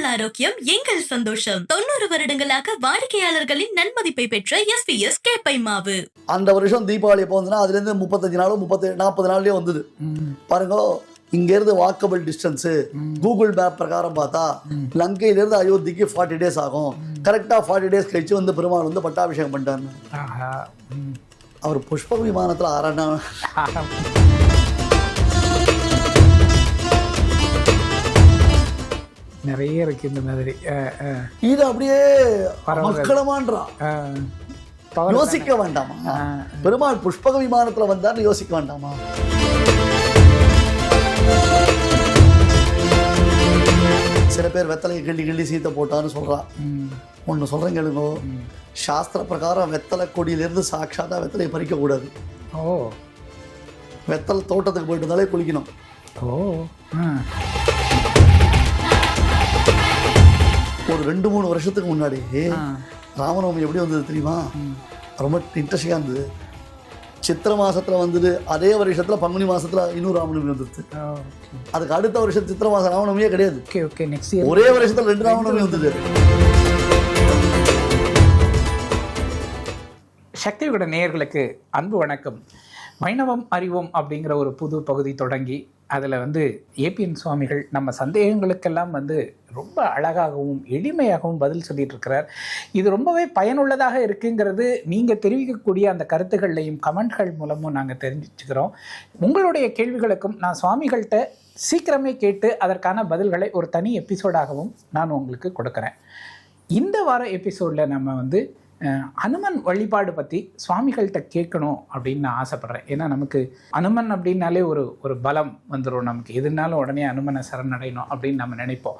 உங்கள் ஆரோக்கியம் எங்கள் சந்தோஷம். தொண்ணூறு வருடங்களாக வாடிக்கையாளர்களின் நன்மதிப்பை பெற்ற எஸ்பிஎஸ் கேப்பை மாவு. அந்த வருஷம் தீபாவளி எப்போ வந்துன்னா அதுலேருந்து முப்பத்தஞ்சு நாளும் முப்பத்தி நாற்பது நாள்லயே வந்தது. பாருங்க இங்கேருந்து வாக்கபிள் டிஸ்டன்ஸு கூகுள் மேப் பிரகாரம் பார்த்தா லங்கையிலேருந்து அயோத்திக்கு ஃபார்ட்டி டேஸ் ஆகும். கரெக்டாக ஃபார்ட்டி டேஸ் கழிச்சு வந்து பெருமாள் வந்து பட்டாபிஷேகம் பண்ணிட்டாரு. ஆஹா ம். அவர் புஷ்ப விமானத்தில் அரணா நிறைய இருக்கு இந்த மாதிரி. இது அப்படியே பரவாயில்ல. மக்களமான்றா அஹ். power யோசிக்க வேண்டாமா. பெருமாள் புஷ்பக விமானத்துல வந்தான்னு யோசிக்க வேண்டாமா? சில பேர் வெத்தலையை கிள்ளி கிள்ளி சீத்த போட்டான்னு சொல்றா. ம். ஒன்று சொல்றேன் கேளுங்க. சாஸ்திர பிரகாரம் வெத்தலை கொடியிலிருந்து சாட்சாத்தா வெத்தலையை பறிக்க கூடாது ஓ. வெத்தலை தோட்டத்துக்கு போயிட்டு இருந்தாலே குளிக்கணும். ஓ. ஒரு ரெண்டு மூணு வருஷத்துக்கு முன்னாடி. ராமநவமி எப்படி வந்தது தெரியுமா? ரொம்ப இன்ட்ரெஸ்டிங்காக இருந்தது. சித்திரை மாசத்துல வந்தது அதே வருஷத்துல பங்குனி மாசத்துல இன்னொரு ராமநவமி வந்துருது ஓ அதுக்கு அடுத்த வருஷம் சித்திரை மாசம் ராமநவமியே கிடையாது. ஓகே ஓகே நெக்ஸ்ட் இயர் ஒரே வருஷத்துல ரெண்டு ராமநவமி வந்தது. சக்தி நேயர்களுக்கு அன்பு வணக்கம். வைணவம் அறிவோம் அப்படிங்கிற ஒரு புது பகுதி தொடங்கி அதில் வந்து ஏபிஎன் சுவாமிகள் நம்ம சந்தேகங்களுக்கெல்லாம் வந்து ரொம்ப அழகாகவும் எளிமையாகவும் பதில் சொல்லிட்டு இருக்கிறார். இது ரொம்பவே பயனுள்ளதாக இருக்குங்கிறது நீங்கள் தெரிவிக்கக்கூடிய அந்த கருத்துக்கள்லையும் கமெண்ட்கள் மூலமும் நாங்கள் தெரிஞ்சுக்கிறோம். உங்களுடைய கேள்விகளுக்கும் நான் சுவாமிகள்கிட்ட சீக்கிரமே கேட்டு அதற்கான பதில்களை ஒரு தனி எபிசோடாகவும் நான் உங்களுக்கு கொடுக்குறேன். இந்த வார எபிசோடில் நம்ம வந்து அனுமன் வழிபாடு பற்றி சுவாமிகள்கிட்ட கேட்கணும் அப்படின்னு நான் ஆசைப்பட்றேன். ஏன்னா நமக்கு அனுமன் அப்படின்னாலே ஒரு ஒரு பலம் வந்துடும் நமக்கு. எதுனாலும் உடனே அனுமனை சரணடையணும் அப்படின்னு நம்ம நினைப்போம்.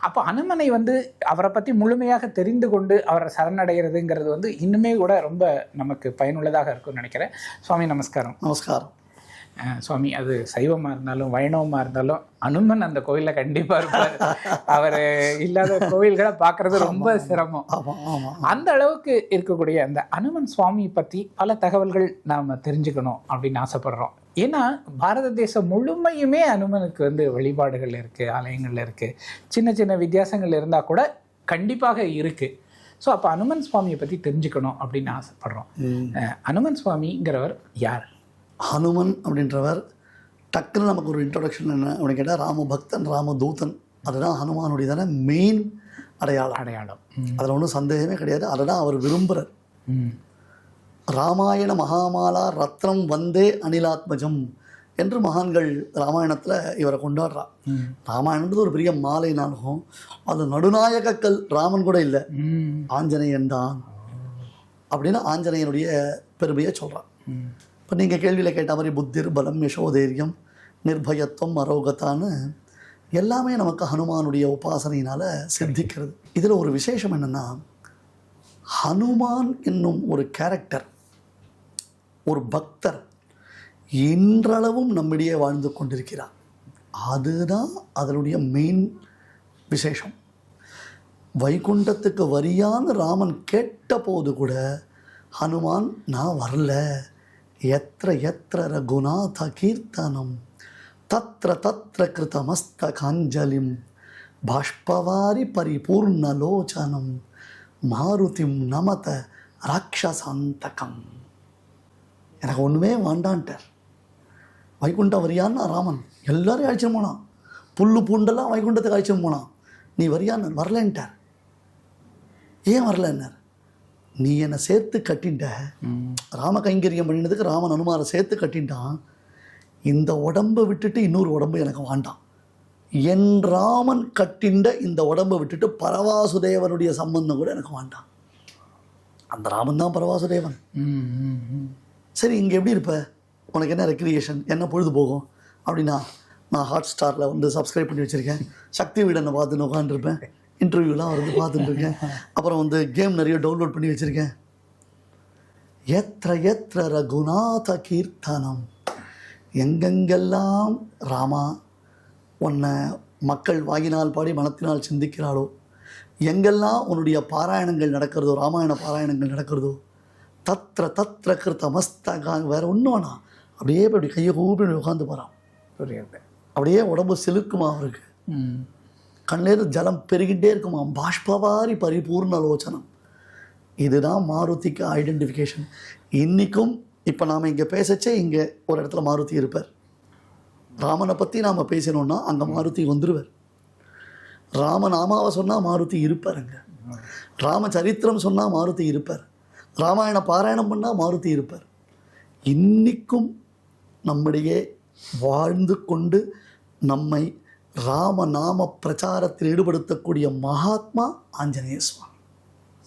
அப்போ அனுமனை வந்து அவரை பற்றி முழுமையாக தெரிந்து கொண்டு அவரை சரணடைகிறதுங்கிறது வந்து இன்னுமே கூட ரொம்ப நமக்கு பயனுள்ளதாக இருக்கும்னு நினைக்கிறேன். சுவாமி நமஸ்காரம். நமஸ்காரம். சுவாமி அது சைவமாக இருந்தாலும் வைணவமாக இருந்தாலும் அனுமன் அந்த கோயிலில் கண்டிப்பாக இருப்பார். அவர் இல்லாத கோயில்களை பார்க்கறது ரொம்ப சிரமம். அந்த அளவுக்கு இருக்கக்கூடிய அந்த அனுமன் சுவாமி பற்றி பல தகவல்கள் நாம் தெரிஞ்சுக்கணும் அப்படின்னு ஆசைப்படுறோம். ஏன்னா பாரத தேசம் முழுமையுமே அனுமனுக்கு வந்து வழிபாடுகள் இருக்குது ஆலயங்கள் இருக்குது சின்ன சின்ன வித்தியாசங்கள் இருந்தால் கூட கண்டிப்பாக இருக்குது ஸோ அப்போ அனுமன் சுவாமியை பற்றி தெரிஞ்சுக்கணும் அப்படின்னு ஆசைப்படுறோம். அனுமன் சுவாமிங்கிறவர் யார்? ஹனுமன் அப்படின்றவர் டக்குன்னு நமக்கு ஒரு இன்ட்ரொடக்ஷன் என்ன அப்படின்னு கேட்டால் ராமபக்தன் ராமதூதன் அதுதான் ஹனுமானுடையதான மெயின் அடையாளம் அடையாளம். அதில் ஒன்றும் சந்தேகமே கிடையாது அதை தான் அவர் விரும்புகிறார். ராமாயண மகாமாலா ரத்னம் வந்தே அனிலாத்மஜம் என்று மகான்கள் ராமாயணத்தில் இவரை கொண்டாடுறா. ராமாயணன்றது ஒரு பெரிய மாலை நாடகம் அது நடுநாயக கல் ராமன் கூட இல்லை. ஆஞ்சநேயன் தான் அப்படின்னு ஆஞ்சநேயனுடைய பெருமையை சொல்கிறான். இப்போ நீங்கள் கேள்வியில் கேட்ட மாதிரி புத்திர் பலம் யசோதைரியம் நிர்பயத்துவம் அரோகத்தான்னு எல்லாமே நமக்கு ஹனுமானுடைய உபாசனையினால் சித்திக்கிறது. இதில் ஒரு விசேஷம் என்னென்னா ஹனுமான் என்னும் ஒரு கேரக்டர் ஒரு பக்தர் இன்றளவும் நம்மிடையே வாழ்ந்து கொண்டிருக்கிறார். அதுதான் அதனுடைய மெயின் விசேஷம். வைகுண்டத்துக்கு வரியான்னு ராமன் கேட்ட போது கூட ஹனுமான் நான் வரல. எத்திர எத்திர ரகுநாத கீர்த்தனம் தத்ர தத்ர கிருதமஸ்தகாஞ்சலிம் பாஷ்பவாரி பரிபூர்ணலோச்சனம் மாருதிம் நமத ராட்சசாந்தகம். எனக்கு ஒன்றுமே வேண்டான்ட்டார். வைகுண்டம் வரியான்னா ராமன். எல்லாரையும் அழைச்சிட்டு போனான். புல்லு பூண்டெல்லாம் வைகுண்டத்துக்கு அழைச்சிட்டு போனான். நீ வரியான்னு வரலன்ட்டார். ஏன் வரலன்னார்? நீ என்னை சேர்த்து கட்டின்ட ராம கைங்கரியம் பண்ணினதுக்கு ராமன் அனுமாரை சேர்த்து கட்டின்ட்டான் இந்த உடம்பை விட்டுட்டு இன்னொரு உடம்பு எனக்கு வாண்டான் என் ராமன் கட்டிண்ட இந்த உடம்பை விட்டுட்டு பரவாசுதேவனுடைய சம்பந்தம் கூட எனக்கு வேண்டாம். அந்த ராமன் தான் பரவாசுதேவன். ம். ம். சரி இங்கே எப்படி இருப்ப? உனக்கு என்ன ரெக்ரியேஷன் என்ன பொழுது போகும் அப்படின்னா நான் ஹாட் ஸ்டாரில் வந்து சப்ஸ்கிரைப் பண்ணி வச்சுருக்கேன். சக்தி வீடனை பார்த்துன்னு உட்காந்துருப்பேன் இன்டர்வியூலாம் வந்து பார்த்துட்டு இருக்கேன் அப்புறம் வந்து கேம் நிறைய டவுன்லோட் பண்ணி வச்சுருக்கேன். எத்திர எத்திர ரகுநாத கீர்த்தனம். எங்கெங்கெல்லாம் ராமா உன்னை மக்கள் வாயினால் பாடி மனத்தினால் சிந்திக்கிறாளோ எங்கெல்லாம் உன்னுடைய பாராயணங்கள் நடக்கிறதோ ராமாயண பாராயணங்கள் நடக்கிறதோ தத்ர தத்ர கிருத்த மஸ்தகா வேற ஒன்றும் வேணாம். அப்படியே இப்படி கையை கூப்பி உட்காந்து போகிறான் அப்படியே உடம்பு சிலுக்குமா அவருக்கு. ம். கண்ணீர் ஜலம் பெருகிட்டே இருக்குமா? பாஷ்பவாரி பரிபூர்ண லோச்சனம். இதுதான் மாருதிக்கு ஐடென்டிஃபிகேஷன் இன்றைக்கும் இப்போ நாம் இங்கே பேசச்சே இங்கே ஒரு இடத்துல மாருதி இருப்பார். ராமனை பற்றி நாம் பேசினோன்னா அங்கே மாருதி வந்துடுவார் ராமநாமாவை சொன்னால் மாருதி இருப்பார் அங்கே ராமச்சரித்திரம் சொன்னால் மாருதி இருப்பார். ராமாயண பாராயணம் பண்ணால் மாருதி இருப்பார். இன்றைக்கும் நம்முடைய வாழ்ந்து கொண்டு நம்மை ராமநாம பிரச்சாரத்தில் ஈடுபடுத்தக்கூடிய மகாத்மா ஆஞ்சநேய சுவாமி.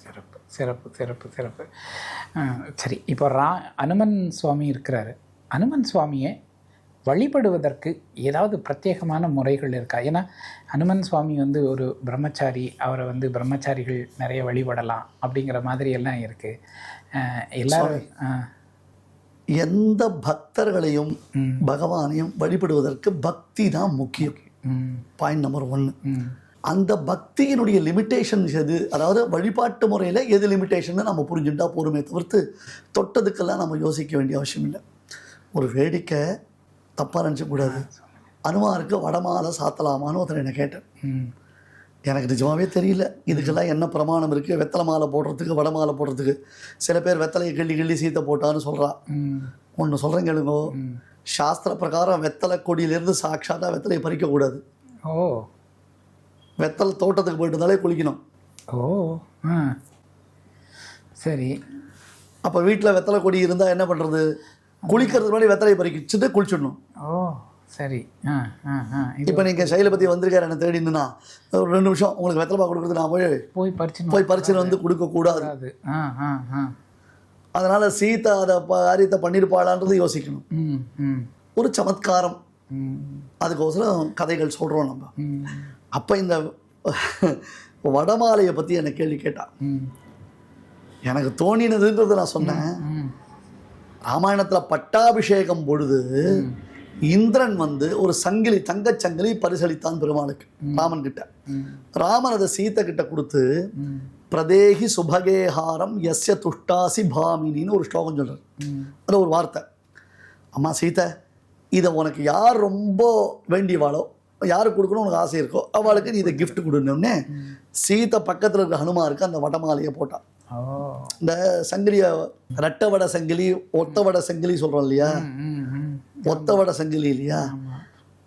சிறப்பு சிறப்பு சிறப்பு சிறப்பு. சரி இப்போ ரா அனுமன் சுவாமி இருக்கிறாரு. அனுமன் சுவாமியை வழிபடுவதற்கு ஏதாவது பிரத்யேகமான முறைகள் இருக்கா? ஏன்னா அனுமன் சுவாமி வந்து ஒரு பிரம்மச்சாரி அவரை வந்து பிரம்மச்சாரிகள் நிறைய வழிபடலாம் அப்படிங்கிற மாதிரி எல்லாம் இருக்குது எல்லாரும் எந்த பக்தர்களையும். பகவானையும் வழிபடுவதற்கு பக்தி தான் முக்கியம். பாயிண்ட் நம்பர் ஒன்று அந்த பக்தியினுடைய லிமிட்டேஷன் எது? அதாவது வழிபாட்டு முறையில் எது லிமிட்டேஷன் நம்ம புரிஞ்சுட்டா போருமே தவிர்த்து தொட்டதுக்கெல்லாம் நம்ம யோசிக்க வேண்டிய அவசியம் இல்லை. ஒரு வேடிக்கை தப்பாக நினச்சக்கூடாது அனுமாருக்கு வடமாலை சாத்தலாமான்னு ஒருத்தர் என்னை கேட்டேன் எனக்கு நிஜமாவே தெரியல. இதுக்கெல்லாம் என்ன பிரமாணம் இருக்குது வெத்தலை மாலை போடுறதுக்கு வடை மாலை போடுறதுக்கு. சில பேர் வெத்தலையை கிள்ளி கிள்ளி சீத்தை போட்டான்னு சொல்கிறா ம், ஒன்று சொல்கிறேன் கேளுங்கோ. சாஸ்திர பிரகாரம் வெத்தலை கொடியிலேருந்து சாட்சாத்தா வெத்தலையை பறிக்கக்கூடாது ஓ. வெத்தலை தோட்டத்துக்கு போயிட்டு இருந்தாலே குளிக்கணும். ஓ சரி. அப்போ வீட்டில் வெத்தலை கொடி இருந்தால் என்ன பண்ணுறது குளிக்கிறதுக்கு முன்னாடி வெத்தலையை பறிக்கிச்சுட்டு குளிச்சிடணும். ஓ சரி. ஆ ஆ ஆ. இது இப்போ நீங்கள் சைலபதி வந்திருக்காரு என்ன தேடினா ஒரு ரெண்டு நிமிஷம் உங்களுக்கு வெத்தலை பாக்கு கொடுக்குறது நான் போய் போய் பறிச்சு போய் பறிச்சுன்னு வந்து கொடுக்கக்கூடாது கூடாது. ஆ ஆ ஆ. அதனால் சீதா அதை காரியத்தை பண்ணியிருப்பாளான்றது யோசிக்கணும். ஒரு சமத்காரம். அதுக்கோசரம் கதைகள் சொல்கிறோம் நம்ம. அப்போ இந்த வடமாலையை பற்றி என்னை கேள்வி கேட்டான் எனக்கு தோணினதுன்றதை நான் சொன்னேன். ராமாயணத்தில் பட்டாபிஷேகம் பொழுது இந்திரன் வந்து ஒரு சங்கிலி தங்கச் சங்கிலி பரிசளித்தான் பெருமாளுக்கு ராமன் கிட்ட ராமன் அதை சீத்தை கிட்ட கொடுத்து பிரதேகி சுபகேஹாரம் எஸ்ய துஷ்டாசி பாமினின்னு ஒரு ஸ்லோகம் சொல்றார். ம் அது ஒரு வார்த்தை. அம்மா சீதை இதை உனக்கு யார் ரொம்ப வேண்டியவாளோ யாருக்கு கொடுக்கணும் உனக்கு ஆசை இருக்கோ அவளுக்கு நீ இதை gift கொடுன்னே சீதை பக்கத்தில் இருக்க ஹனுமாருக்கு அந்த வடமாலையை போட்டான் இந்த சங்கிலிய ரெட்டை வடை சங்கிலி ஒத்த வடை சங்கிலி சொல்கிறோம் இல்லையா? ஒத்த வடை சங்கிலி இல்லையா?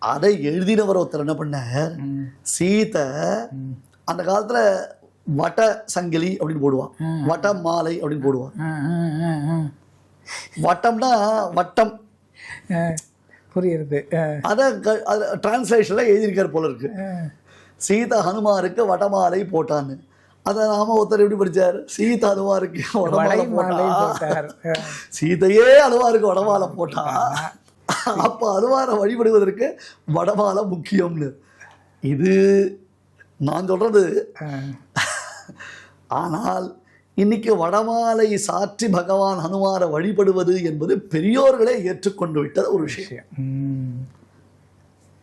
அதை எழுதினவர் ஒருத்தர் என்ன பண்ணார்? ம். சீதை ம். அந்த காலத்துல வட்ட சங்கிலி அப்படின்னு போடுவான். வட்ட மாலை அப்படின்னு போடுவான். வட்டம்னா வட்டம். ஆ, அதை டிரான்ஸ்லேஷனில் எழுதியிருக்கார் போல இருக்கு. சீதா ஹனுமாருக்கு வடமாலை போட்டான்னு. அதை நாம ஒருத்தர் எப்படி படிச்சார்? சீதா ஹனுமாருக்கு வடமாலை வளை மாலை போட்டா. சீதையே அனுமாருக்கு வடமாலை போட்டா. அப்போ அனுமாரை வழிபடுவதற்கு வடமாலை முக்கியம்னு. இது நான் சொல்றது. ஆனால் இன்னைக்கு வடமாலை சாற்றி பகவான் ஹனுமாரை வழிபடுவது என்பது பெரியோர்களே ஏற்றுக்கொண்டு விட்ட ஒரு விஷயம்.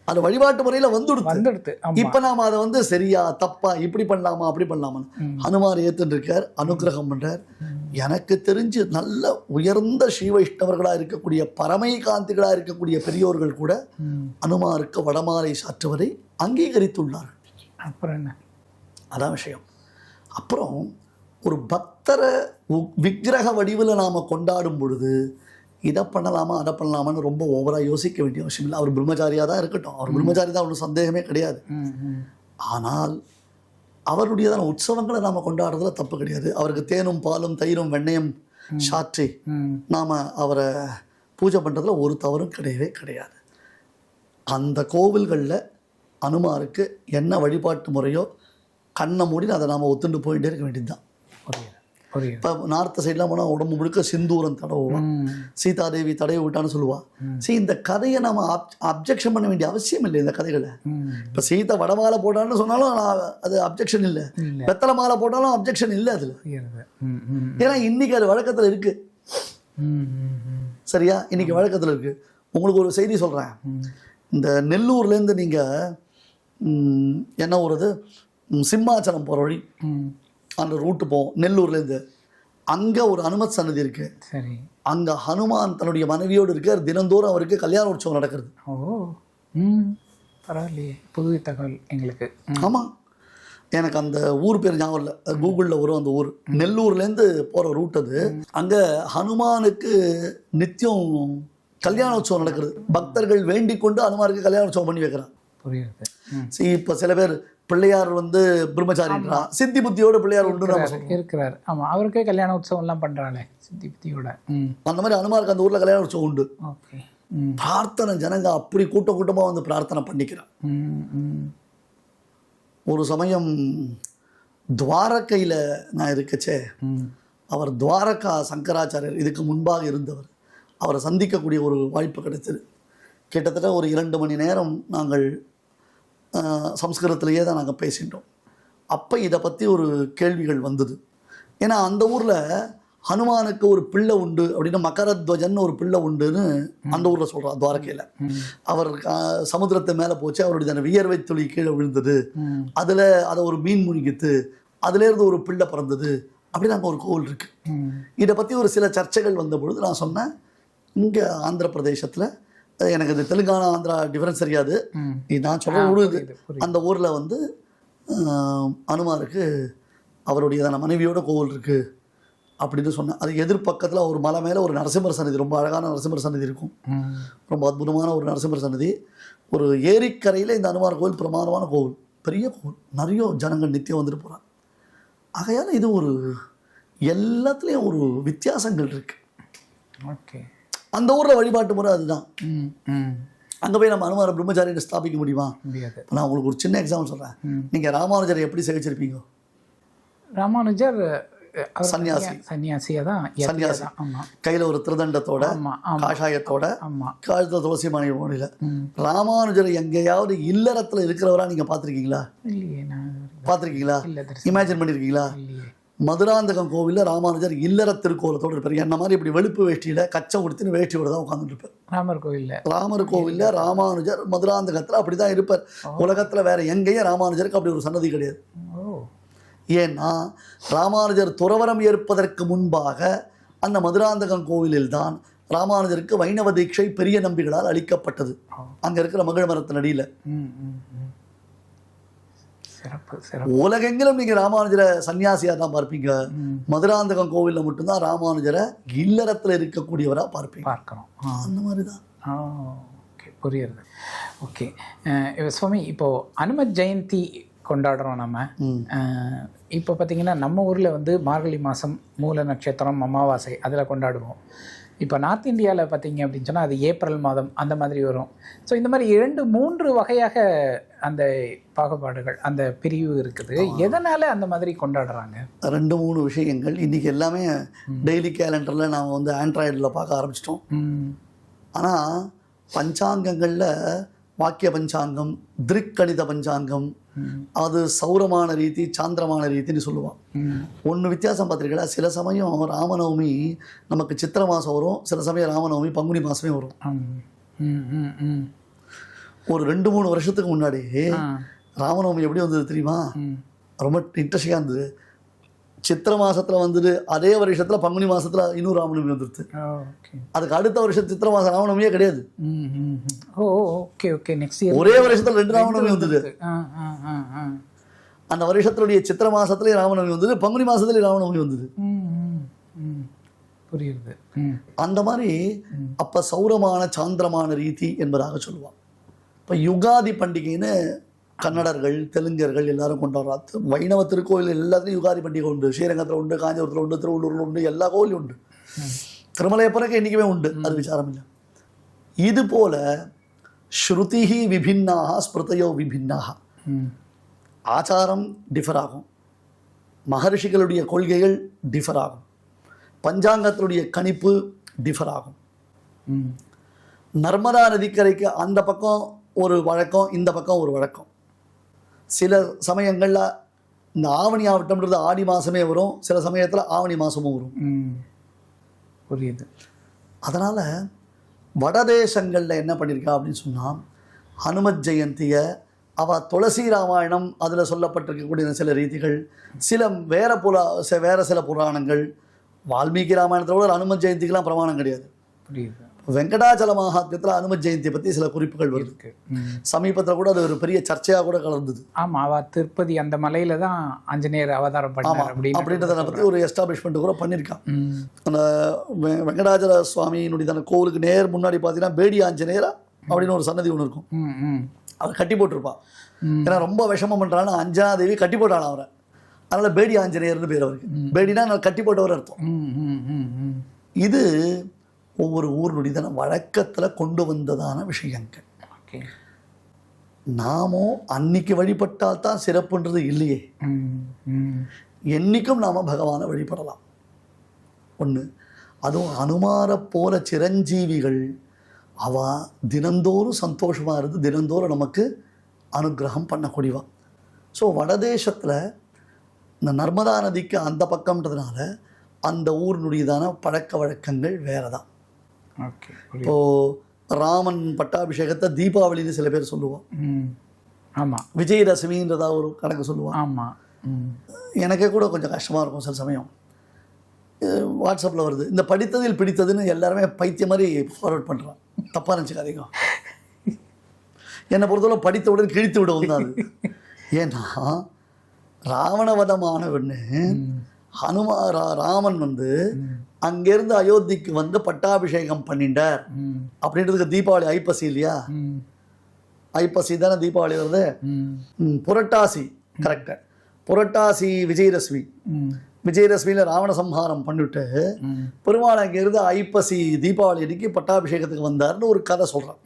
அது வழிபாட்டு முறையில வந்துடுது இப்ப நாம அதை வந்து சரியா தப்பா இப்படி பண்ணலாமா அப்படி பண்ணலாமான்னு ஹனுமார் ஏத்துட்டு இருக்கார் அனுக்கிரகம் பண்றார். எனக்கு தெரிஞ்சு நல்ல உயர்ந்த ஸ்ரீ வைஷ்ணவர்களா இருக்கக்கூடிய பரமை காந்திகளா இருக்கக்கூடிய பெரியோர்கள் கூட. அனுமாருக்கு வடமாலை சாற்றுவதை அங்கீகரித்துள்ளார்கள். அப்புறம் என்ன? அதான் விஷயம். அப்புறம் ஒரு பக்தரை விக்கிரக வடிவில் நாம் கொண்டாடும் பொழுது இதை பண்ணலாமா அதை பண்ணலாமான்னு ரொம்ப ஓவராக யோசிக்க வேண்டிய அவசியம் இல்லை. அவர் பிரம்மச்சாரியாக தான் இருக்கட்டும். அவர் பிரம்மச்சாரி தான் ஒன்றும் சந்தேகமே கிடையாது. ஆனால் அவருடையதான உற்சவங்களை நாம் கொண்டாடுறதுல தப்பு கிடையாது. அவருக்கு தேனும் பாலும் தயிரும் வெண்ணெயும் சாற்றி நாம் அவரை பூஜை பண்ணுறதுல ஒரு தவறும் கிடையவே கிடையாது. அந்த கோவில்களில் அனுமாருக்கு என்ன வழிபாட்டு முறையோ கண்ணை மூடி அதை நாம் ஒத்துண்டு போயிட்டே இருக்க வேண்டியது தான் புரியுது புரியுது. இப்போ நார்த்து சைட்லாம் போனால் உடம்பு முழுக்க சிந்தூரம் தடவுவான் ம். சீதாதேவி தடவி விட்டான்னு சொல்லுவா. சரி இந்த கதையை நம்ம அப்ஜெக்ஷன் பண்ண வேண்டிய அவசியம் இல்லை இந்த கதைகளை. இப்போ சீதை வடமாலை போட்டான்னு சொன்னாலும் அது அப்ஜெக்ஷன் இல்லை. வெத்தலை மாலை போட்டாலும் அப்ஜெக்ஷன் இல்லை அதில். ஏன்னா இன்னைக்கு அது வழக்கத்தில் ம் சரியா? இன்னைக்கு வழக்கத்தில் இருக்குது உங்களுக்கு ஒரு செய்தி சொல்கிறேன் இந்த நெல்லூர்லேருந்து நீங்கள் என்ன ம், சிம்மாச்சலம் போகிற வழி அந்த ரூட்டு போவோம் நெல்லூர்லேருந்து அங்கே ஒரு அனுமத் சன்னதி இருக்குது சரி. அங்கே ஹனுமான் தன்னுடைய மனைவியோடு இருக்கார். தினந்தோறும் அவருக்கு கல்யாண உற்சவம் நடக்கிறது. ஓ ம். பரவாயில்லையே. புது தகவல் எங்களுக்கு. ஆமாம் எனக்கு அந்த ஊர் பேர் ஞாபகம் இல்லை. கூகுளில் வரும் அந்த ஊர். நெல்லூர்லேருந்து போகிற ரூட் அது. அங்கே ஹனுமானுக்கு நித்தியம் கல்யாண உற்சவம் நடக்குது பக்தர்கள் வேண்டிக் கொண்டு ஹனுமானுக்கு கல்யாண உற்சவம் பண்ணி வைக்கிறான். புரியுது. சரி இப்போ சில பேர் பிள்ளையார் வந்து பிரம்மச்சாரின்றான் சித்தி புத்தியோட பிள்ளையார் உண்டு இருக்கிறார், இருக்கிறார். ஆமா அவருக்கே கல்யாண உற்சவம்லாம் பண்றாளே சித்தி புத்தியோட. அந்த மாதிரி அனுமாருக்கு அந்த ஊரில் கல்யாண உற்சவம் உண்டு. ஓகே. பிரார்த்தனை ஜனங்க அப்படி கூட்டம் கூட்டமாக வந்து பிரார்த்தனை பண்ணிக்கிறான். ம். ஒரு சமயம் துவாரகையில் நான் இருக்கச்சே ம். அவர் துவாரகா சங்கராச்சாரியர் இதுக்கு முன்பாக இருந்தவர். அவரை சந்திக்கக்கூடிய ஒரு வாய்ப்பு கிடைத்தது. கிட்டத்தட்ட ஒரு இரண்டு மணி நேரம் நாங்கள் சம்ஸ்கிருதத்திலேயே தான் நாங்கள் பேசிட்டோம். அப்போ இதை பற்றி ஒரு கேள்விகள் வந்தது. ஏன்னா அந்த ஊரில் ஹனுமானுக்கு ஒரு பிள்ளை உண்டு அப்படின்னு மகரத்வஜன் ஒரு பிள்ளை உண்டுன்னு அந்த ஊரில் சொல்கிறார் துவாரகையில். அவர் சமுத்திரத்து மேலே போச்சு அவருடைய வியர்வை துளி கீழே விழுந்தது. அதில் அதை ஒரு மீன் முழுகித்து அதுலேருந்து ஒரு பிள்ளை பிறந்தது அப்படின்னு அங்கே ஒரு கோவில் இருக்கு. ம். இதை பற்றி ஒரு சில சர்ச்சைகள் வந்த பொழுது நான் சொன்னேன் இங்கே ஆந்திர பிரதேசத்தில் எனக்கு இது தெலுங்கானா ஆந்திரா டிஃபரன்ஸ் தெரியாது. நான் சொல்ல புரியுது. அந்த ஊரில் வந்து அனுமாருக்கு அவருடைய மனைவியோட கோவில் இருக்குது அப்படின்னு சொன்னேன். அது எதிர்பக்கத்தில் ஒரு மலை மேலே ஒரு நரசிம்மர் சன்னதி ரொம்ப அழகான நரசிம்மர் சன்னதி இருக்கும். ரொம்ப அற்புதமான ஒரு நரசிம்மர் சன்னதி. ஒரு ஏரிக்கரையில் இந்த அனுமார் கோவில் பிரமாதமான கோவில். பெரிய கோவில். நிறைய ஜனங்கள் நித்தியம் வந்துட்டு போகிறாங்க ஆகையால் இது ஒரு எல்லாத்துலேயும் ஒரு வித்தியாசங்கள் இருக்குது ஓகே. அந்த ஊரில் வழிபாட்டு முறை அதுதான். ம் ம். அங்கே போய் நம்ம அனுமார பிரம்மச்சாரியை ஸ்தாபிக்க முடியுமா? முடியாது. நான் உங்களுக்கு ஒரு சின்ன எக்ஸாம்பிள் சொல்கிறேன். நீங்கள் ராமானுஜரை எப்படி சேவிச்சிருப்பீங்க ராமானுஜர் சன்னியாசி. சன்னியாசியா தான் சன்னியாசி. கையில் ஒரு திருதண்டத்தோட காஷாயத்தோட காலத்தில் துளசி மாணி மொழியில் ராமானுஜர் எங்கேயாவது இல்லறத்தில் இருக்கிறவரா நீங்கள் பார்த்துருக்கீங்களா? பார்த்துருக்கீங்களா? இமேஜின் பண்ணியிருக்கீங்களா மதுராந்தகம் கோவிலில் ராமானுஜர் இல்லற திருக்கோலத்தோடு இருப்பார். என்ன மாதிரி இப்படி வெளுப்பு வேஷ்டியில் கச்சை உடுத்தின்னு வேஷ்டியோட தான் உட்காந்துட்டு இருப்பார். ராமர் கோயில்ல ராமர் கோவிலில் ராமானுஜர் மதுராந்தகத்தில் அப்படி தான் இருப்பார் உலகத்தில் வேற எங்கேயும் ராமானுஜருக்கு அப்படி ஒரு சன்னதி கிடையாது. ஏன்னா ராமானுஜர் துறவரம் ஏற்பதற்கு முன்பாக அந்த மதுராந்தகம் கோவிலில் தான் ராமானுஜருக்கு வைணவ தீட்சை பெரிய நம்பிகளால் அளிக்கப்பட்டது. அங்கே இருக்கிற மகிழ மரத்தின் அடியில். சிறப்பு சிறப்பு. உலகெங்கிலும் நீங்கள் ராமானுஜரை சன்னியாசியாக தான் பார்ப்பீங்க. மதுராந்தகம் கோவிலில் மட்டும்தான் ராமானுஜரை இல்லறத்தில் இருக்கக்கூடியவராக பார்ப்பீங்க. பார்க்கணும். அந்த மாதிரி தான் ஆ ஓகே புரியுறது ஓகே. சுவாமி இப்போது அனுமத் ஜெயந்தி கொண்டாடுறோம் நம்ம இப்போ பார்த்தீங்கன்னா நம்ம ஊரில் வந்து மார்கழி மாதம் மூல நட்சத்திரம் அமாவாசை அதில் கொண்டாடுவோம். இப்போ நார்த் இந்தியாவில் பார்த்தீங்க அப்படின்னு சொன்னால் அது ஏப்ரல் மாதம் அந்த மாதிரி வரும். ஸோ இந்த மாதிரி இரண்டு மூன்று வகையாக அந்த பாகுபாடுகள் அந்த பிரிவு இருக்குது. எதனால் அந்த மாதிரி கொண்டாடுறாங்க? ரெண்டு மூணு விஷயங்கள். இன்றைக்கி எல்லாமே டெய்லி கேலண்டரில் நாம் வந்து ஆண்ட்ராய்டில் பார்க்க ஆரம்பிச்சிட்டோம். ஆனால் பஞ்சாங்கங்களில் வாக்கிய பஞ்சாங்கம் திருக்கணித பஞ்சாங்கம் அது சௌரமான ரீதி சாந்திரமான ரீதின்னு சொல்லுவான் ஒன்று வித்தியாசம் பார்த்துருக்கீங்களா? சில சமயம் ராமநவமி நமக்கு சித்திரை மாதம் வரும் சில சமயம் ராமநவமி பங்குனி மாதமே வரும். ஒரு ரெண்டு மூணு வருஷத்துக்கு முன்னாடி ராமநவமி எப்படி வந்தது தெரியுமா? ரொம்ப இன்ட்ரெஸ்டிங்காக இருந்தது. சித்திரை மாசத்துல வந்துட்டு அதே வருஷத்தில் பங்குனி மாசத்துல இன்னும் ராமநவமி வந்துடுது அதுக்கு அடுத்த வருஷம் சித்திரை மாதம் ராமநவமியே கிடையாது. ஓகே ஓகே நெக்ஸ்ட் ஒரே வருஷத்துல ரெண்டு ராமநவமி வந்தது. அந்த வருஷத்துடைய சித்திரை மாசத்துலயும் ராமநவமி வந்தது பங்குனி மாசத்துலயும் ராமநவமி வந்தது. புரியுது. அந்த மாதிரி அப்ப சௌரமான சாந்திரமான ரீதி என்பதாக சொல்லுவான் இப்போ யுகாதி பண்டிகைன்னு கன்னடர்கள் தெலுங்கர்கள் எல்லாரும் கொண்டாடுறா வைணவ திருக்கோயில் எல்லாத்துலையும் யுகாதி பண்டிகை உண்டு. ஸ்ரீரங்கத்தில் உண்டு காஞ்சிபுரத்தில் உண்டு திருவள்ளூரில் உண்டு எல்லா கோயிலும் உண்டு. திருமலையப்பனுக்கு என்றைக்குமே உண்டு. அது விசாரம் இல்லை. இது போல ஸ்ருதிஹி விபின்னாக ஸ்மிருதையோ விபின்னாக ஆச்சாரம் டிஃபர் ஆகும். மகர்ஷிகளுடைய கொள்கைகள் டிஃபர் ஆகும். பஞ்சாங்கத்தினுடைய கணிப்பு டிஃபர் ஆகும். நர்மதா நதிக்கரைக்கு அந்த பக்கம் ஒரு வழக்கம் இந்த பக்கம் ஒரு வழக்கம். சில சமயங்களில் இந்த ஆவணி ஆவட்டம்ன்றது ஆடி மாதமே வரும். சில சமயத்தில் ஆவணி மாதமும் வரும். புரியுது. அதனால் வடதேசங்களில் என்ன பண்ணியிருக்கா அப்படின்னு சொன்னால் ஹனுமத் ஜெயந்தியை அவள் துளசி ராமாயணம் அதில் சொல்லப்பட்டிருக்கக்கூடிய சில ரீதிகள் சில வேற புரா வேற சில புராணங்கள் வால்மீகி ராமாயணத்தோட ஹனுமத் ஜெயந்திக்கெலாம் பிரமாணம் கிடையாது. புரியுது. வெங்கடாச்சல மகாத்மியத்தில் அனுமத் ஜெயந்தியை பற்றி சில குறிப்புகள் வருது. சமீபத்தில் கூட அது ஒரு பெரிய சர்ச்சையாக கூட கலந்தது. ஆமா அவ திருப்பதி அந்த மலையில தான் ஆஞ்சநேயர் அவதாரம் பண்ணார் அப்படின்னு அப்படின்றத பற்றி ஒரு எஸ்டாப்ளிஷ்மெண்ட் கூட பண்ணியிருக்கான். அந்த வெங்கடாச்சல சுவாமியினுடைய அந்த கோவிலுக்கு நேர் முன்னாடி பார்த்தீங்கன்னா பேடி ஆஞ்சநேயரா அப்படின்னு ஒரு சன்னதி ஒன்று இருக்கும். அவர் கட்டி போட்டிருப்பான். ஏன்னா ரொம்ப விஷமம் பண்ணுறான்னு அஞ்சனா தேவி கட்டி போட்டாள் அவரை. அதனால பேடி ஆஞ்சநேயர்னு பேர் அவருக்கு. பேடினா கட்டி போட்டவர் அர்த்தம். இது ஒவ்வொரு ஊரினுடைய வழக்கத்தில் கொண்டு வந்ததான விஷயங்கள். ஓகே. நாமோ அன்னைக்கு வழிபட்டால் தான் சிறப்புன்றது இல்லையே. ம், ம். என்னைக்கும் நாம் பகவானை வழிபடலாம். ஒன்று அதுவும் அனுமாரை போல சிரஞ்சீவிகள் அவ தினந்தோறும் சந்தோஷமாக இருந்து தினந்தோறும் நமக்கு அனுகிரகம் பண்ணக்கூடியவா. ஸோ வடதேசத்தில் இந்த நர்மதா நதிக்கு அந்த பக்கம்ன்றதுனால அந்த ஊரினுடையதான பழக்க வழக்கங்கள் வேறு தான் இப்போது ராமன் பட்டாபிஷேகத்தை தீபாவளின்னு சில பேர் சொல்லுவோம். ம். ஆமா. விஜயதசமின்றதா ஒரு கணக்கு சொல்லுவான் ஆமா ம். எனக்கே கூட கொஞ்சம் கஷ்டமாக இருக்கும் சில சமயம். வாட்ஸ்அப்பில் வருது. இந்த படித்ததில் பிடித்ததுன்னு எல்லாருமே பைத்தியம் மாதிரி ஃபார்வர்ட் பண்ணுறான் தப்பாக நினச்சிக்காதீங்க. என்னை பொறுத்தவரை படித்தவுடன் கிழித்து விடவும் தான் அது. ஏன்னா ராவணவதமானவன்னு ஹனுமா ராமன் வந்து அங்கேருந்து அயோத்திக்கு வந்து பட்டாபிஷேகம் பண்ணிட்டார். அப்படின்றதுக்கு தீபாவளி ஐப்பசி இல்லையா. ஐப்பசி தானே தீபாவளி வருது புரட்டாசி கரெக்டு புரட்டாசி விஜயதசமி ம். விஜயதசமியில் ராவண சம்ஹாரம் பண்ணிவிட்டு. பெருமாள் அங்கேருந்து ஐப்பசி தீபாவளி அன்னைக்கு பட்டாபிஷேகத்துக்கு வந்தார்னு ஒரு கதை சொல்கிறான்.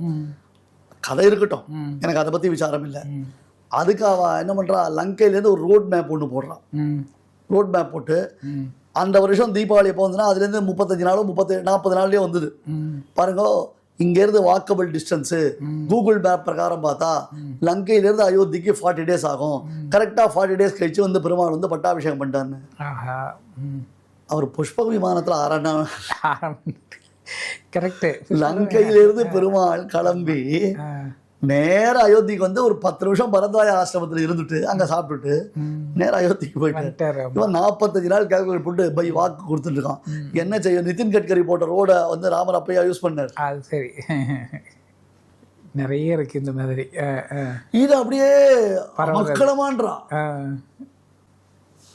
கதை இருக்கட்டும். எனக்கு அதை பற்றி விசாரம் இல்லை ம். அதுக்கு அவ என்ன பண்ணுறா லங்கையிலேருந்து ஒரு ரோட் மேப் ஒன்று போடுறான். ரோட் மேப் போட்டு. அந்த வருஷம் தீபாவளி எப்போ வந்துன்னா அதுலேருந்து முப்பத்தஞ்சு நாளோ முப்பத்தி நாற்பது நாள்லேயே வந்தது. பாருங்க இங்கேருந்து வாக்கபிள் டிஸ்டன்ஸு கூகுள் மேப் பிரகாரம் பார்த்தா லங்கையிலேருந்து அயோத்திக்கு ஃபார்ட்டி டேஸ் ஆகும். கரெக்டாக ஃபார்ட்டி டேஸ் கழிச்சு வந்து பெருமாள் வந்து பட்டாபிஷேகம் பண்ணிட்டாருன்னு. அவர் புஷ்பக விமானத்தில் ஆறாண்டா கரெக்டு லங்கையிலிருந்து பெருமாள் கிளம்பி நேர அயோத்திக்கு வந்து ஒரு பத்து நிமிஷம் பரத்வாய ஆசிரமத்தில் இருந்துட்டு அங்கே சாப்பிட்டுட்டு நேர அயோத்திக்கு வந்துட்டாரு இவன் நாற்பத்தஞ்சு நாள் கேல்குலேட் போட்டு பை வாக்கு கொடுத்துட்டு இருக்கான். என்ன செய்யும் நிதின் கட்கரி போட்ட ரோடை வந்து ராமர் அப்பையா யூஸ் பண்ணார். அது சரி. நிறைய இருக்கு இந்த மாதிரி. இது அப்படியே. மக்களமான்றான்.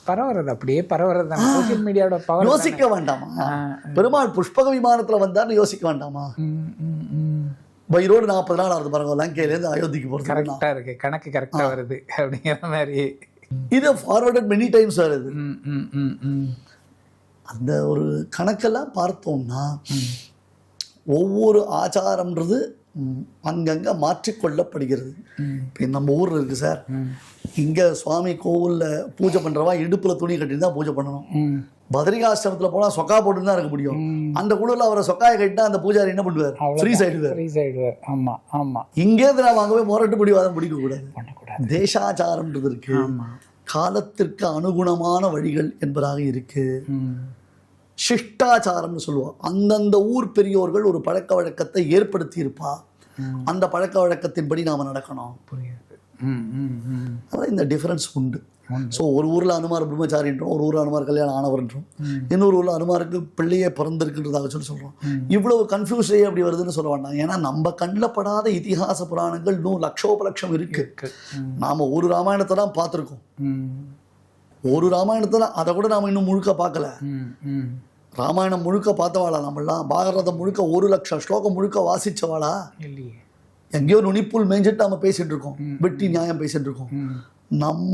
பரவுறது அப்படியே பரவுறது சோசியல் மீடியாவோட பவர் யோசிக்க வேண்டாமா? பெருமாள் புஷ்பக விமானத்துல வந்தான்னு யோசிக்க வேண்டாமா? பை ரோடு நாற்பது நாள் ஆகுது பாருங்க லங்கையிலேருந்து அயோத்திக்கு போகிறது கரெக்டா இருக்கு. கணக்கு கரெக்டா வருது அப்படிங்கிற மாதிரி. இது ஃபார்வர்டட் மெனி டைம்ஸ் வருது. அந்த ஒரு கணக்கெல்லாம் பார்த்தோம்னா ஒவ்வொரு ஆச்சாரம்ன்றது அங்கங்க மாற்றிக்கொள்ளப்படுகிறது. இப்போ நம்ம ஊரில் இருக்கு சார். இங்கே சுவாமி கோவிலில் பூஜை பண்ணுறவா இடுப்பில் துணி கட்டிட்டு தான் பூஜை பண்ணணும். பத்ரிகாசிரமத்தில் போனால் சொக்கா போட்டு தான் இருக்க முடியும். அந்த குழுவில் அவரை சொக்காயை கட்டினா அந்த பூஜாரி என்ன பண்ணுவார்? ஃப்ரீ சைடுவார் ஃப்ரீ சைடு ஆமா ஆமா. இங்கேருந்து நான் வாங்கவே முரட்டு பிடிவாதம் பிடிக்கக்கூடாது. பண்ணக்கூடாது. தேசாச்சாரம்ன்றது இருக்கு. காலத்திற்கு அனுகுணமான வழிகள் என்பதாக இருக்கு. சிஷ்டாச்சாரம்னு சொல்லுவோம். அந்தந்த ஊர் பெரியோர்கள் ஒரு பழக்க வழக்கத்தை ஏற்படுத்தி இருப்பா அந்த பழக்க வழக்கத்தின்படி நாம நடக்கணும். புரியுது. அதான் இந்த டிஃபரன்ஸ் உண்டு. ஸோ ஒரு ஊரில் அனுமார் பிரம்மச்சாரின்றோம் ஒரு ஊரில் அனுமார் கல்யாணம் ஆனவர்ன்றோம். இன்னொரு ஊரில் அனுமாருக்கு பிள்ளையே பிறந்திருக்குன்றதாக சொல்லி சொல்கிறோம் இவ்வளவு கன்ஃபியூஸே அப்படி வருதுன்னு சொல்ல வேண்டாம். ஏன்னா நம்ம கண்ணில் படாத இதிகாச புராணங்கள் இன்னும் லட்சோபலட்சம் இருக்கு. நாம ஒரு ராமாயணத்தை தான் பார்த்துருக்கோம். ஒரு ராமாயணத்தை தான் அதை கூட நாம இன்னும் முழுக்க பார்க்கல. ராமாயணம் முழுக்க பார்த்தவாளா நம்மளாம் பாகரதம் முழுக்க ஒரு லட்சம் ஸ்லோகம் முழுக்க வாசிச்சவாளா? இல்லையே. எங்கேயோ நுனிப்புல் மேய்ஞ்சிட்டு நாம பேசிட்டு இருக்கோம். வெட்டி நியாயம் பேசிட்டு இருக்கோம். நம்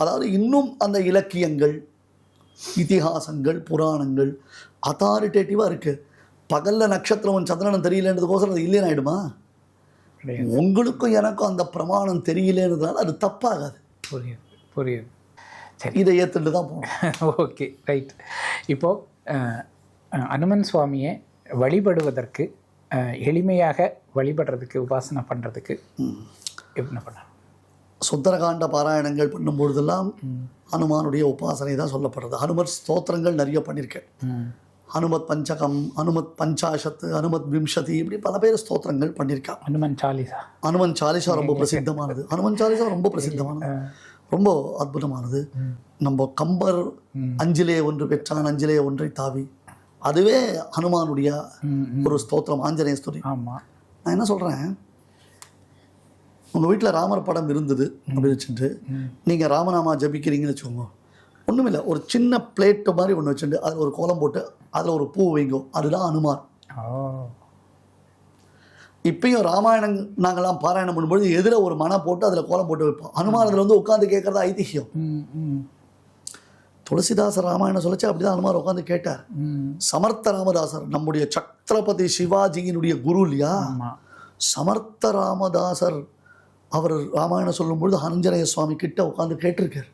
அதாவது இன்னும் அந்த இலக்கியங்கள் இதிகாசங்கள் புராணங்கள் அத்தாரிட்டேட்டிவாக இருக்கு. பகல்ல நட்சத்திரம் சந்திரனும் தெரியலன்றதுக்கோசரம் அது இல்லைன்னு கிடையாது. உங்களுக்கும் எனக்கும் அந்த பிரமாணம் தெரியலன்றதுனால அது தப்பாகாது. புரியுது புரியுது. சரி. இதை ஏற்றுட்டு தான் போகணும். Okay right. இப்போ அஹ், அஹ், அனுமன் சுவாமியை வழிபடுவதற்கு எளிமையாக வழிபடுறதுக்கு உபாசனை பண்ணுறதுக்கு என்ன பண்ணலாம்? சுந்தரகாண்ட பாராயணங்கள் பண்ணும்பொழுதெல்லாம் ஹனுமானுடைய உபாசனை தான் சொல்லப்படுறது. ஹனுமத் ஸ்தோத்திரங்கள் நிறைய பண்ணியிருக்கேன். ஹனுமத் பஞ்சகம் ஹனுமத் பஞ்சாஷத்து ஹனுமத் விம்சதி இப்படி பல பேர் ஸ்தோத்திரங்கள் பண்ணியிருக்கான் ஹனுமன் சாலிசா. ஹனுமன் சாலிசா ரொம்ப பிரசித்தமானது. ஹனுமன் சாலிசா ரொம்ப பிரசித்தமானது. ரொம்ப அற்புதமானது. நம்ம கம்பர் அஞ்சிலே ஒன்று பெற்றான் அஞ்சிலே ஒன்றை தாவி. அதுவே ஹனுமானுடைய. ஒரு ஸ்தோத்திரம் ஆஞ்சநேய ஸ்துதி நான் என்ன சொல்கிறேன் உங்கள் வீட்டில் ராமர் படம் இருந்தது அப்படின்னு வச்சுட்டு நீங்கள் ராமநாமா ஜபிக்கிறீங்கன்னு வச்சுக்கோங்க. ஒன்றுமில்லை ஒரு சின்ன பிளேட்டு மாதிரி ஒன்று வச்சுட்டு அதில் ஒரு கோலம் போட்டு அதில் ஒரு பூ வைங்கோ அதுதான் அனுமார் இப்பயும் ராமாயணம் நாங்கள்லாம் பாராயணம் பண்ணும்போது எதில் ஒரு மனை போட்டு அதில் கோலம் போட்டு வைப்போம். அனுமார் அதில் வந்து உட்காந்து கேட்குறது ஐதிஹ்யம் துளசிதாசர் ராமாயணம் சொல்லிச்சு அப்படி தான் அனுமார் உட்காந்து கேட்டார். ம். சமர்த்த ராமதாசர் நம்முடைய சத்ரபதி சிவாஜியினுடைய குரு இல்லையா? சமர்த்த ராமதாசர் அவர் ராமாயணம் சொல்லும்பொழுது ஆஞ்சநேய சுவாமி கிட்ட உட்காந்து கேட்டிருக்கார்.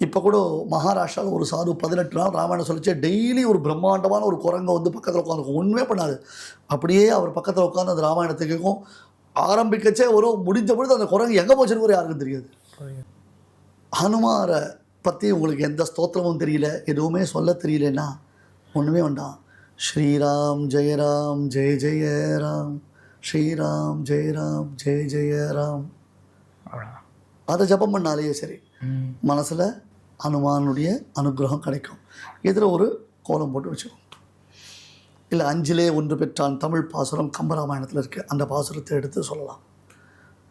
இப்போ கூட மகாராஷ்டிராவில் ஒரு சாது பதினெட்டு நாள் ராமாயணம் சொல்லிச்சு டெய்லி ஒரு பிரம்மாண்டமான ஒரு குரங்கை வந்து பக்கத்தில் உட்காந்துருக்கும் ஒன்றுமே பண்ணாது. அப்படியே அவர் பக்கத்தில் உட்காந்து அந்த ராமாயணத்தை கேட்கும். ஆரம்பிக்கச்சே ஒரு முடிஞ்ச பொழுது அந்த குரங்கு எங்கே போச்சுன்னு கூட யாருக்கும் தெரியாது. ஹனுமாரை பற்றி உங்களுக்கு எந்த ஸ்தோத்திரமும் தெரியல எதுவுமே சொல்ல தெரியலன்னா ஒன்றுமே வேண்டாம். ஸ்ரீராம் ஜெயராம் ஜெய ஜெய ராம். ஸ்ரீராம் ஜெயராம் ஜெய ஜெய ராம். அவ்வளவுதான். அதை ஜபம் பண்ணாலே சரி. மனசில் ஹனுமானுடைய அனுகிரகம் கிடைக்கும். இதில் ஒரு கோலம் போட்டு வச்சுக்கோங்க இல்லை அஞ்சிலே ஒன்று பெற்றான் தமிழ் பாசுரம் கம்பராமாயணத்தில் இருக்குது அந்த பாசுரத்தை எடுத்து சொல்லலாம்.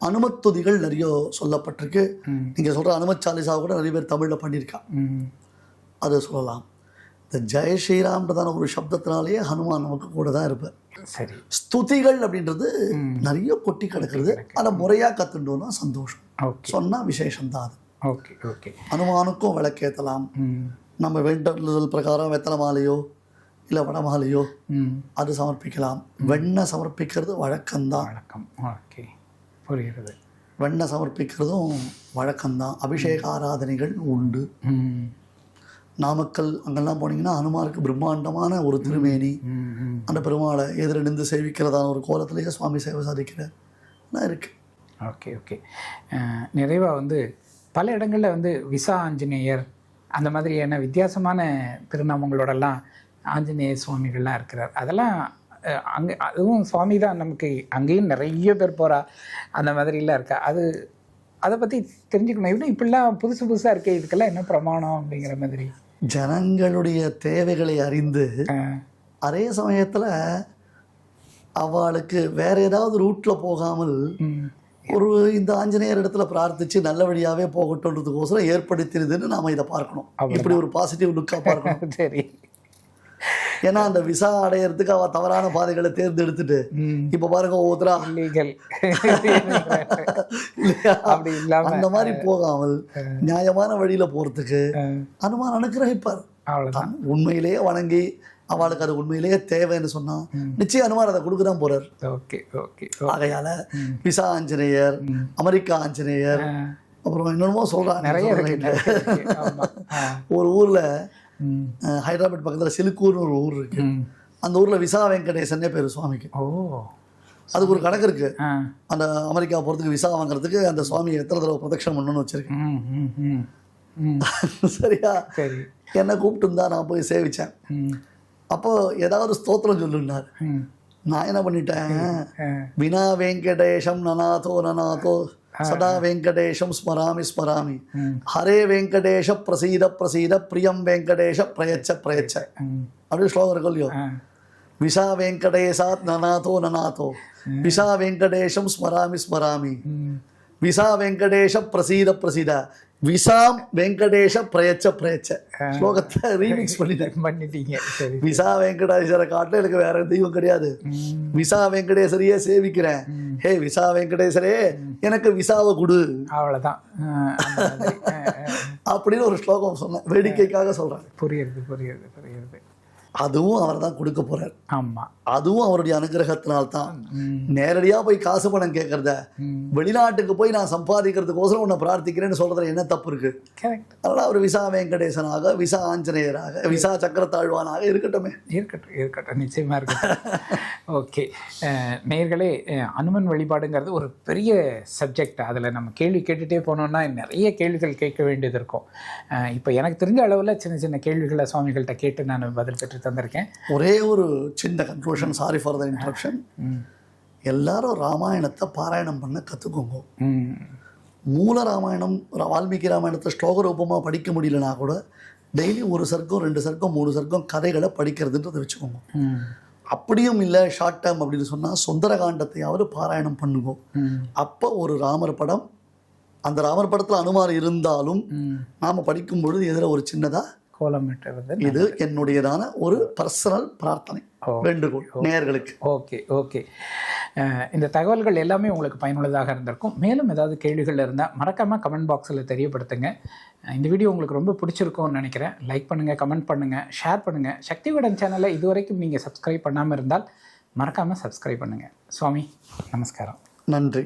அனுமத்துதிகள் நிறைய சொல்லப்பட்டிருக்கு. நீங்கள் சொல்கிற அனுமத் சாலிசா கூட நிறைய பேர் தமிழில் பண்ணியிருக்கா. அதை சொல்லலாம். இந்த ஜெய ஸ்ரீராம்ன்றதான ஒரு சப்தத்தினாலேயே ஹனுமான் நமக்கு கூட தான் இருப்பார். சரி. ஸ்துதிகள் அப்படின்றது நிறைய கொட்டி கிடக்கிறது. அதை முறையாக கற்றுட்டோம்னா சந்தோஷம். சொன்னால் விசேஷம்தான் அது. Okay okay. ஹனுமானுக்கும் விளக்கேற்றலாம் நம்ம வேண்டுதல் பிரகாரம் வெத்தலை மாலையோ இல்லை வடமாலையோ அது சமர்ப்பிக்கலாம். வெண்ணெய் சமர்ப்பிக்கிறது வழக்கம்தான். வணக்கம் ஓகே. புரிகிறது. வெண்ணெய் சமர்ப்பிக்கிறதும் வழக்கம்தான். அபிஷேக ஆராதனைகள் உண்டு. நாமக்கல் அங்கெல்லாம் போனீங்கன்னா ஹனுமாருக்கு பிரம்மாண்டமான ஒரு திருமேனி அந்த பெருமாளை எதிர நின்று சேவிக்கிறதான ஒரு கோலத்திலேயே சுவாமி சேவை சாதிக்கிறார். இருக்கு. Okay okay. நிறைவாக வந்து பல இடங்களில் வந்து விசா ஆஞ்சநேயர் அந்த மாதிரியான வித்தியாசமான திருநாமங்களோடலாம் ஆஞ்சநேய சுவாமிகள்லாம் இருக்கிறார். அதெல்லாம் அங்கே அதுவும் சுவாமி தான் நமக்கு அங்கேயும் நிறைய பேர் போகிறா அந்த மாதிரிலாம் இருக்கா? அது அதை பற்றி தெரிஞ்சுக்கணும். எப்படி இப்படிலாம் புதுசு புதுசாக இருக்கே இதுக்கெல்லாம் என்ன பிரமாணம் அப்படிங்கிற மாதிரி? ஜனங்களுடைய தேவைகளை அறிந்து அதே சமயத்தில் அவளுக்கு வேற ஏதாவது ரூட்டில் போகாமல் ஒரு இந்த ஆஞ்சநேயர் இடத்துல பிரார்த்திச்சு நல்ல வழியாவே போகட்டும்ன்றதுக்கோசரம் ஏற்படுத்தினதுன்னு நாம இதை பார்க்கணும். இப்படி ஒரு பாசிட்டிவ் லுக்காக பார்க்கணும். சரி. ஏன்னா அந்த விசா அடையறதுக்கு அவ தவறான பாதைகளை தேர்ந்தெடுத்துட்டு இப்ப பாருங்க ஒவ்வொருத்தரா அப்படி இல்லாம அந்த மாதிரி போகாமல் நியாயமான வழியில போறதுக்கு அனுமான் அனுக்கிரகிப்பார். உண்மையிலேயே வணங்கி அவளுக்கு அது உண்மையிலேயே தேவைன்னு சொன்னா நிச்சயம் அனுமான் அதை கொடுக்க தான் போறார். ஓகே ஓகே ஆகையால விசா ஆஞ்சநேயர் அமெரிக்கா ஆஞ்சநேயர் அப்புறம் என்னென்னமோ சொல்றாங்க. நிறைய ஒரு ஊர்ல ஹைதராபாத் பக்கத்துல சிலுக்கூர்னு ஒரு ஊர் இருக்கு. அந்த ஊர்ல விசா வெங்கடேசன்னே பேரு சுவாமிக்கு. ஓ. அதுக்கு ஒரு கணக்கு இருக்கு. அந்த அமெரிக்கா போறதுக்கு விசா வாங்குறதுக்கு அந்த சுவாமி எத்தனை தடவை பிரதட்சணம் பண்ணணும்னு வச்சிருக்கேன். சரியா? சரி. என்னை கூப்பிட்டு இருந்தா நான் போய் சேவிச்சேன். அப்போ ஏதாவது ஸ்தோத்திரம் சொல்லுன்னார் நான் என்ன பண்ணிட்டேன்? வினா வெங்கடேஷம் நனாதோ நனாதோ சதா வெங்கடேஷம் ஸ்மராமி ஸ்மராமி. ஹரே வெங்கடேஷ பிரசீத பிரசீத பிரியம் வெங்கடேஷ பிரயச்ச பிரயச்ச. ம். அப்படி ஸ்லோகம் இருக்கும் இல்லையோ? விசா வெங்கடேசாத் நனாதோ நனாதோ விசா வெங்கடேஷம் ஸ்மராமி ஸ்மராமி. விசா வெங்கடேஷ பிரசீத பிரசீத விசாம் வெங்கடேஷ பிரயச்ச பிரயச்ச ஸ்லோகத்தை ரீமிக்ஸ் பண்ணிட்டேன் பண்ணிட்டீங்க விசா வெங்கடேஸ்வரை காட்டில் எனக்கு வேற தெய்வம் கிடையாது. விசா வெங்கடேசரையே சேவிக்கிறேன் ஹே விசா வெங்கடேசரே எனக்கு விசாவை கொடு அஹ். அப்படின்னு ஒரு ஸ்லோகம் சொன்னேன் வேடிக்கைக்காக சொல்றேன் புரியுது புரியுது புரியுது அதுவும் அவர் தான் கொடுக்க போகிறார் ஆமாம் அதுவும் அவருடைய அனுகிரகத்தினால்தான். ம். நேரடியா போய் காசு பணம் கேட்கறத. வெளிநாட்டுக்கு போய் நான் சம்பாதிக்கிறதுக்கோசரம் உன்னை பிரார்த்திக்கிறேன்னு சொல்றதுல என்ன தப்பு இருக்கு? கரெக்ட் அதனால அவர் விசா வெங்கடேசனாக விசா ஆஞ்சநேயராக விசா சக்கரத்தாழ்வானாக இருக்கட்டுமே. இருக்கட்டும் இருக்கட்டும். நிச்சயமா இருக்கட்டும். ஓகே. நேயர்களே அஹ், அனுமன் வழிபாடுங்கிறது ஒரு பெரிய சப்ஜெக்ட். அதில் நம்ம கேள்வி கேட்டுகிட்டே போனோம்னா நிறைய கேள்விகள் கேட்க வேண்டியது இருக்கும். இப்போ எனக்கு தெரிஞ்ச அளவில் சின்ன சின்ன கேள்விகளை சுவாமிகள்கிட்ட கேட்டு நான் பதில் பெற்று தந்திருக்கேன். ஒரே ஒரு சின்ன conclusion sorry for the interruption எல்லாரும் ராமாயணத்தை பாராயணம் பண்ண கற்றுக்கோங்க ம் மூல ராமாயணம் வால்மீகி ராமாயணத்தை ஸ்லோக ரூபமாக படிக்க முடியலனா கூட டெய்லி ஒரு சர்க்கம் ரெண்டு சர்க்கம் மூணு சர்க்கம் கதைகளை படிக்கிறதுன்றதை வச்சுக்கோங்க. ம். அப்படியும் இல்லை ஷார்ட் டேர்ம் அப்படின்னு சொன்னால் சுந்தரகாண்டத்தையாவது பாராயணம் பண்ணுவோம் ம். அப்போ ஒரு ராமர் படம் அந்த ராமர் படத்தில் அனுமார் இருந்தாலும். நாம் படிக்கும் பொழுது எதிர ஒரு சின்னதாக கோலமிட்டுறது இது என்னுடையதான ஒரு பர்சனல் பிரார்த்தனை. வேண்டுகோள் நேயர்களுக்கு ஓகே ஓகே இந்த தகவல்கள் எல்லாமே உங்களுக்கு பயனுள்ளதாக இருந்திருக்கும். மேலும் ஏதாவது கேள்விகள் இருந்தால் மறக்காமல் கமெண்ட் பாக்ஸில் தெரியப்படுத்துங்க. இந்த வீடியோ உங்களுக்கு ரொம்ப பிடிச்சிருக்கும்னு நினைக்கிறேன். லைக் பண்ணுங்கள் கமெண்ட் பண்ணுங்கள் ஷேர் பண்ணுங்கள் சக்தி விடன் சேனலை இதுவரைக்கும் நீங்கள் சப்ஸ்கிரைப் பண்ணாமல் இருந்தால் மறக்காமல் சப்ஸ்கிரைப் பண்ணுங்கள் சுவாமி நமஸ்காரம். நன்றி.